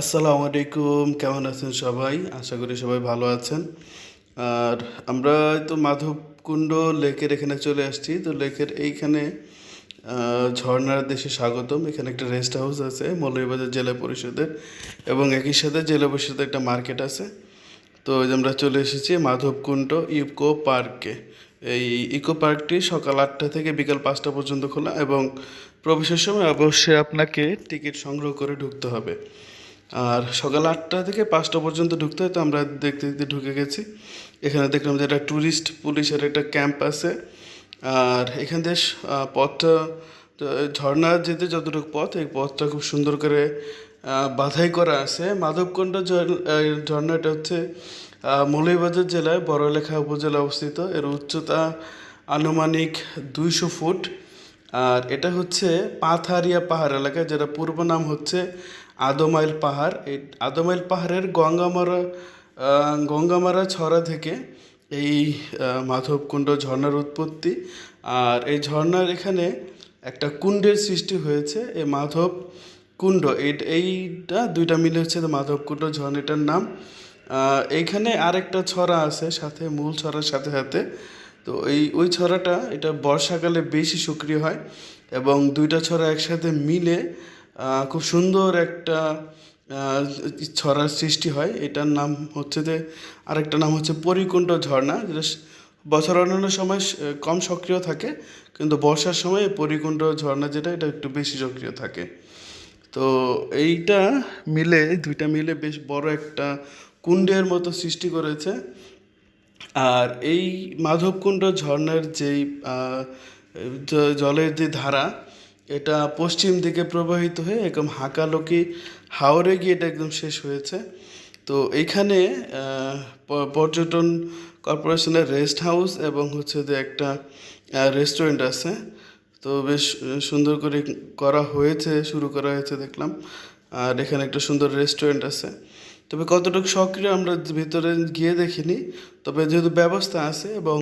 আসসালামু আলাইকুম, কেমন আছেন সবাই? আশা করি সবাই ভালো আছেন। আর আমরা তো মাধবকুণ্ড লেকের এখানে চলে আসছি। তো লেকের এইখানে ঝর্ণার দেশে স্বাগতম। এখানে একটা রেস্ট হাউস আছে, মৌলভীবাজার জেলা পরিষদের। এবং একই সাথে জেলা পরিষদের একটা মার্কেট আছে। তো আমরা চলে এসেছি মাধবকুণ্ড ইকো পার্কে। এই ইকো পার্কটি সকাল আটটা থেকে বিকাল পাঁচটা পর্যন্ত খোলা এবং প্রবেশের সময় অবশ্যই আপনাকে টিকিট সংগ্রহ করে ঢুকতে হবে। সকাল আটটা থেকে পাঁচটা পর্যন্ত ঢুকতে হয় তো আমরা দেখতে দেখতে ঢুকে গেছি। এখানে দেখলাম যে একটা ট্যুরিস্ট পুলিশের একটা ক্যাম্প আছে। আর এখান থেকে পথটা ঝর্ণা যেতে যতটুকু পথ এই পথটা খুব সুন্দর করে বাধাই করা আছে। মাধবকুণ্ড ঝর্ণাটা হচ্ছে আহ, মৌলভীবাজার জেলায় বড়লেখা উপজেলা অবস্থিত। এর উচ্চতা আনুমানিক দুইশো ফুট। আর এটা হচ্ছে পাথারিয়া পাহাড় এলাকা যেটা পূর্ব নাম হচ্ছে আদমাইল পাহাড়, এই আদমাইল পাহাড়ের গঙ্গামারা গঙ্গামারা ছড়া থেকে এই মাধবকুণ্ড ঝর্ণার উৎপত্তি। আর এই ঝর্ণার এখানে একটা কুণ্ডের সৃষ্টি হয়েছে এই মাধব কুণ্ড এই- এইটা দুইটা মিলে হচ্ছে তো মাধবকুণ্ড ঝর্ণাটার নাম। এইখানে আরেকটা ছড়া আছে সাথে, মূল ছড়ার সাথে সাথে। তো এই, ওই ছড়াটা, এটা বর্ষাকালে বেশি সক্রিয় হয় এবং দুইটা ছড়া একসাথে মিলে খুব সুন্দর একটা ছড়ার সৃষ্টি হয়। এটার নাম হচ্ছে যে, আরেকটা নাম হচ্ছে পরিকুণ্ড ঝর্ণা, যেটা বছর অন্যান্য সময় কম সক্রিয় থাকে, কিন্তু বর্ষার সময় পরিকুণ্ড ঝর্ণা যেটা, এটা একটু বেশি সক্রিয় থাকে। তো এইটা মিলে, দুইটা মিলে বেশ বড় একটা কুণ্ডের মতো সৃষ্টি করেছে। আর এই মাধবকুণ্ড ঝর্ণার যেই জলের যে ধারা এটা পশ্চিম দিকে প্রবাহিত হয়ে একদম হাঁকালকি হাওড়ে গিয়ে এটা একদম শেষ হয়েছে। তো এইখানে পর্যটন কর্পোরেশনের রেস্ট হাউস এবং হচ্ছে যে একটা রেস্টুরেন্ট আছে। তো বেশ সুন্দর করে করা হয়েছে, শুরু করা হয়েছে দেখলাম। আর এখানে একটা সুন্দর রেস্টুরেন্ট আছে। তবে কতটুকু সক্রিয় আমরা ভিতরে গিয়ে দেখিনি। তবে যেহেতু ব্যবস্থা আছে এবং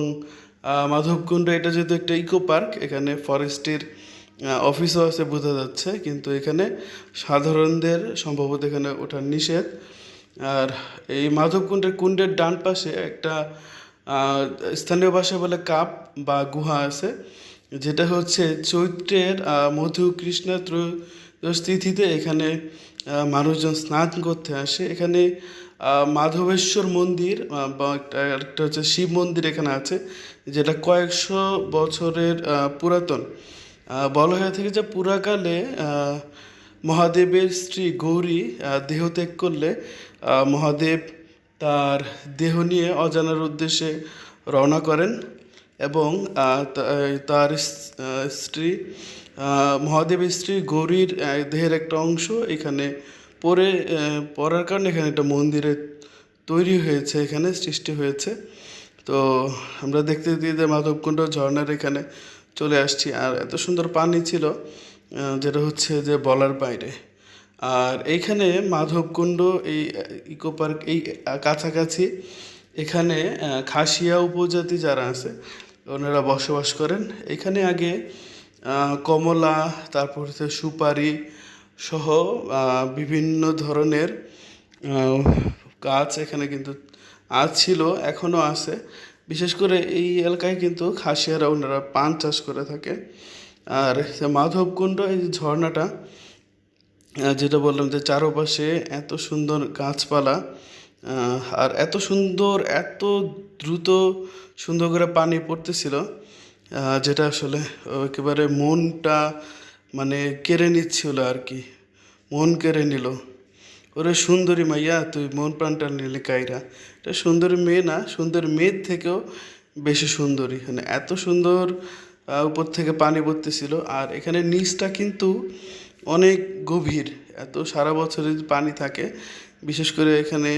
মাধবকুণ্ড, এটা যেহেতু একটা ইকো পার্ক, এখানে ফরেস্টের অফিসও আছে বোঝা যাচ্ছে, কিন্তু এখানে সাধারণদের সম্ভবত এখানে ওঠার নিষেধ। আর এই মাধবকুণ্ডের কুণ্ডের ডান পাশে একটা স্থানীয় ভাষায় বলে কাপ বা গুহা আছে, যেটা হচ্ছে চৈত্রের মধু কৃষ্ণা তিথিতে এখানে মানুষজন স্নান করতে আসে। এখানে মাধবেশ্বর মন্দির বা একটা হচ্ছে শিব মন্দির এখানে আছে, যেটা কয়েকশো বছরের পুরাতন। বলা হয়ে থাকে যে পুরাকালে মহাদেবের স্ত্রী গৌরী দেহত্যাগ করলে মহাদেব তার দেহ নিয়ে অজানার উদ্দেশ্যে রওনা করেন এবং তার স্ত্রী মহাদেবের স্ত্রী গৌরীর দেহের একটা অংশ এখানে পরে পড়ার কারণে এখানে একটা মন্দিরের তৈরি হয়েছে, এখানে সৃষ্টি হয়েছে। তো আমরা দেখতে দেখতে যে মাধবকুণ্ড ঝর্ণার এখানে চলে আসছি। আর এত সুন্দর পানি ছিল যেটা হচ্ছে যে বলার বাইরে। আর এইখানে মাধবকুণ্ড, এই ইকো পার্ক, এই কাছাকাছি এখানে খাসিয়া উপজাতি যারা আছে, ওনারা বসবাস করেন। এখানে আগে কমলা, তারপর হচ্ছে সুপারি সহ বিভিন্ন ধরনের গাছ এখানে কিন্তু আজ ছিল এখনও আছে। বিশেষ করে এই এলাকায় কিন্তু খাসিয়ারা ওনারা পান চাষ করে থাকে। আর মাধবকুণ্ড, এই ঝর্ণাটা যেটা বললাম যে চারপাশে এত সুন্দর গাছপালা আর এত সুন্দর, এত দ্রুত সুন্দর করে পানি পড়তেছিল যেটা আসলে একেবারে মনটা মানে কেড়ে নিচ্ছিল আর কি, মন কেড়ে নিল। ওরে সুন্দরী মাইয়া, তুই মন প্রাণটা নিলে কাইরা। এটা সুন্দরী মেয়ে না, সুন্দর মেয়ের থেকেও বেশি সুন্দরী। মানে এত সুন্দর উপর থেকে পানি পড়তেছিল। আর এখানে নিচটা কিন্তু অনেক গভীর। এত সারা বছর পানি থাকে, বিশেষ করে এখানে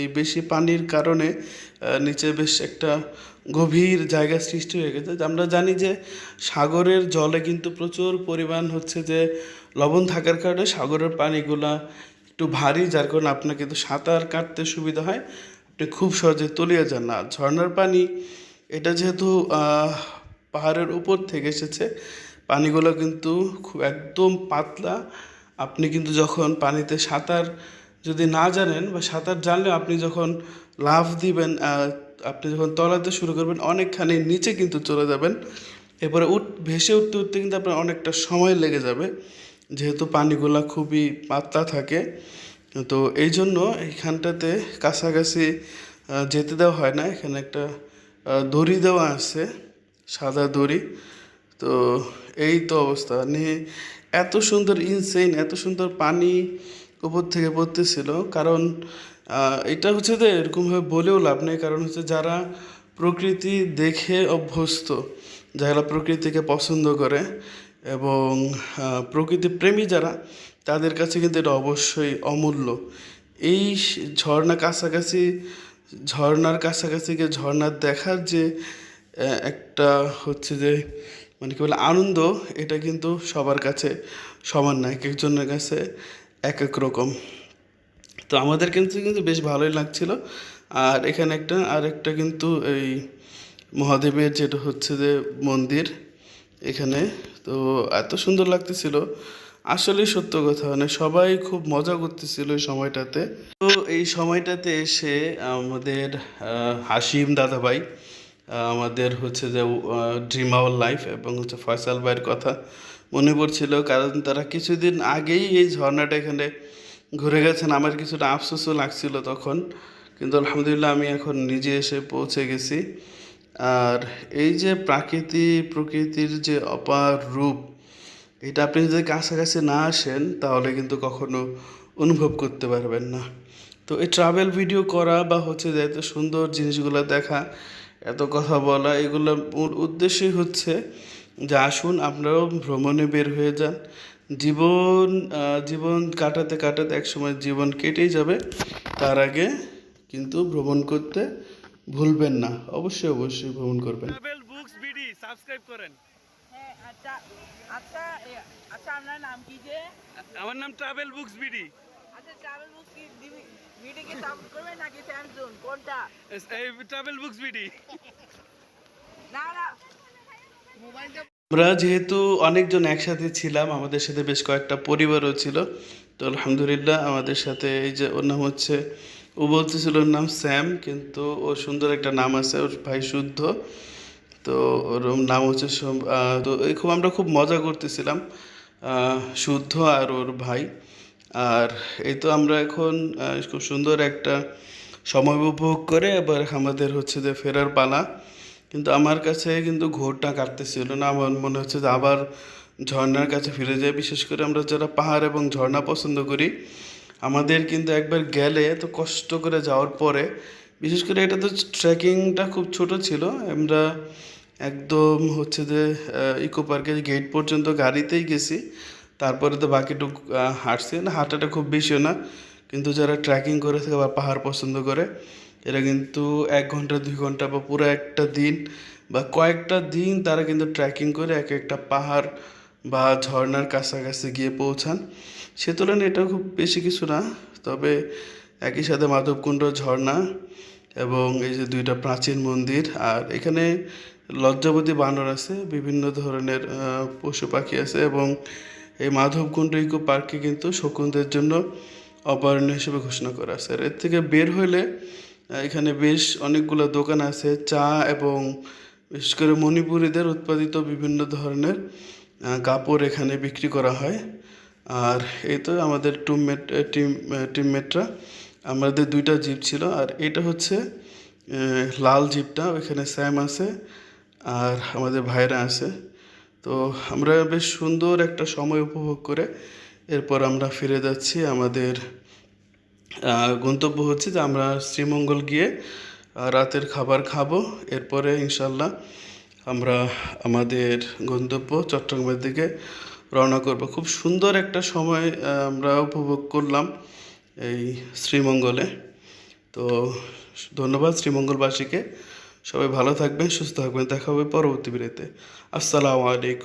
এই বেশি পানির কারণে নিচে বেশ একটা গভীর জায়গা সৃষ্টি হয়ে গেছে। আমরা জানি যে সাগরের জলে কিন্তু প্রচুর পরিমাণ হচ্ছে যে লবণ থাকার কারণে সাগরের পানিগুলা একটু ভারী, যার কারণে আপনাকে তো সাঁতার কাটতে সুবিধা হয়। আপনি খুব সহজে তলিয়ে যান না। আর ঝর্ণার পানি, এটা যেহেতু পাহাড়ের উপর থেকে এসেছে, পানিগুলো কিন্তু খুব একদম পাতলা। আপনি কিন্তু যখন পানিতে সাঁতার যদি না জানেন বা সাঁতার জানলে আপনি যখন লাফ দিবেন আপনি যখন তলাতে শুরু করবেন, অনেকখানি নিচে কিন্তু চলে যাবেন। এরপরে উঠ, ভেসে উঠতে উঠতে কিন্তু আপনার অনেকটা সময় লেগে যাবে। যেহেতু পানিগুলা খুবই পাতলা থাকে, তো এই জন্য এইখানটাতে কাছাকাছি যেতে দেওয়া হয় না। এখানে একটা দড়ি দেওয়া আছে, সাদা দড়ি। তো এই তো অবস্থা। নিয়ে এত সুন্দর ইনসেইন এত সুন্দর পানি উপর থেকে পড়তেছিল। কারণ এটা হচ্ছে যে এরকমভাবে বলেও লাভ নেই। কারণ হচ্ছে যারা প্রকৃতি দেখে অভ্যস্ত, যারা প্রকৃতিকে পছন্দ করে এবং আহ, প্রকৃতি প্রেমী যারা তাদের কাছে কিন্তু এটা অবশ্যই অমূল্য। এই ঝর্ণা কাছাকাছি ঝর্ণার কাছাকাছি গিয়ে ঝর্ণা দেখার যে একটা হচ্ছে যে মানে কি বলে আনন্দ এটা কিন্তু সবার কাছে সমান না এক একজনের কাছে এক এক রকম। তো আমাদের কিন্তু কিন্তু বেশ ভালোই লাগছিল। আর এখানে একটা আর একটা কিন্তু এই মহাদেবের যেটা হচ্ছে যে মন্দির এখানে। তো এত সুন্দর লাগতেছিল। আসলেই সত্য কথা মানে সবাই খুব মজা করতেছিল এই সময়টাতে। তো এই সময়টাতে এসে আমাদের হাসিম দাদাভাই আমাদের হচ্ছে যে ড্রিম আওয়ার লাইফ এবং হচ্ছে ফয়সাল ভাইয়ের কথা মনে পড়ছিল। কারণ তারা কিছুদিন আগেই এই ঝর্ণাটা এখানে ঘুরে গেছেন। আমার কিছুটা আফসোসও লাগছিল তখন। কিন্তু আলহামদুলিল্লাহ আমি এখন নিজে এসে পৌঁছে গেছি। আর এই যে প্রাকৃতি, প্রকৃতির যে অপার রূপ, এটা আপনি যদি কাছাকাছি না আসেন, তাহলে কিন্তু কখনো অনুভব করতে পারবেন না। তো এই ট্রাভেল ভিডিও করা বা হচ্ছে যে এত সুন্দর জিনিসগুলো দেখা, এত কথা বলা, এগুলো মূল উদ্দেশ্যই হচ্ছে যে আসুন আপনারাও ভ্রমণে বের হয়ে যান। জীবন জীবন কাটাতে কাটাতে একসময় জীবন কেটেই যাবে। তার আগে কিন্তু ভ্রমণ করতে ভুলবেন না। অবশ্যই অবশ্যই ভ্রমণ করবেন। ট্রাভেল বুকস বিডি সাবস্ক্রাইব করেন। হ্যাঁ আচ্ছা আচ্ছা আচ্ছা আপনার নাম কি যে? আমার নাম ট্রাভেল বুকস বিডি আচ্ছা ট্রাভেল বুক কি ভিডিও কি সাপোর্ট করবেন নাকি স্যামসুং কোনটা? এই ট্রাভেল বুকস বিডি না না। মোবাইলটা আমরা যেহেতু অনেকজন একসাথে ছিলাম আমাদের সাথে বেশ কয়েকটা পরিবারও ছিল। তো আলহামদুলিল্লাহ আমাদের সাথে এই যে ওর নাম হচ্ছে ও বলতেছিল ওর নাম স্যাম, কিন্তু ওর সুন্দর একটা নাম আছে, ওর ভাই শুদ্ধ। তো ওর নাম হচ্ছে তো এই খুব আমরা খুব মজা করতেছিলাম শুদ্ধ আর ওর ভাই। আর এই তো আমরা এখন খুব সুন্দর একটা সময় উপভোগ করে এবার আমাদের হচ্ছে যে ফেরার পালা। কিন্তু আমার কাছে কিন্তু ঘোরটা কাটতেছিল না, আমার মনে হচ্ছে যে আবার ঝর্ণার কাছে ফিরে যাই। বিশেষ করে আমরা যারা পাহাড় এবং ঝর্ণা পছন্দ করি আমাদের কিন্তু একবার গেলে তো কষ্ট করে যাওয়ার পরে, বিশেষ করে এটা তো ট্রেকিংটা খুব ছোট ছিল, আমরা একদম হচ্ছে যে ইকো পার্কের গেট পর্যন্ত গাড়িতেই গেছি, তারপরে তো বাকিটুকু হাঁটছি, না, হাঁটাটা খুব বেশিও না, কিন্তু যারা ট্রেকিং করে থাকে বা পাহাড় পছন্দ করে, এরা কিন্তু এক ঘণ্টা, দুই ঘণ্টা বা পুরো একটা দিন বা কয়েকটা দিন তারা কিন্তু ট্রেকিং করে এক একটা পাহাড় বা ঝর্ণার কাছাকাছি গিয়ে পৌঁছান। সে তুলনায় এটা খুব বেশি কিছু না, তবে একই সাথে মাধবকুণ্ড ঝর্ণা এবং এই যে দুইটা প্রাচীন মন্দির আর এখানে লজ্জাবতী বানর আছে, বিভিন্ন ধরনের পশু পাখি আছে এবং এই মাধবকুণ্ড ইকো পার্কে কিন্তু শকুনদের জন্য অভয়ারণ্য হিসেবে ঘোষণা করা আছে। আর এর থেকে বের হলে এখানে বেশ অনেকগুলো দোকান আছে, চা এবং বিশেষ করে মণিপুরীদের উৎপাদিত বিভিন্ন ধরনের কাপড় এখানে বিক্রি করা হয়। আর এই তো আমাদের টুমমেট টিম টিমমেটরা আমাদের দুইটা জিপ ছিল, আর এটা হচ্ছে লাল জিপটা ওইখানে স্যাম আছে আর আমাদের ভাইরা আছে। তো আমরা বেশ সুন্দর একটা সময় উপভোগ করে এরপর আমরা ফিরে যাচ্ছি। আমাদের গন্তব্য হচ্ছে যে আমরা শ্রীমঙ্গল গিয়ে রাতের খাবার খাব। এরপরে ইনশাল্লাহ আমরা আমাদের গন্তব্য চট্টগ্রামের দিকে রওনা করব। খুব সুন্দর একটা সময় আমরা উপভোগ করলাম এই শ্রীমঙ্গলে। তো ধন্যবাদ শ্রীমঙ্গলবাসীকে। সবাই ভালো থাকবেন, সুস্থ থাকবেন। দেখা হবে পরবর্তী বিরেতে আসসালামু আলাইকুম।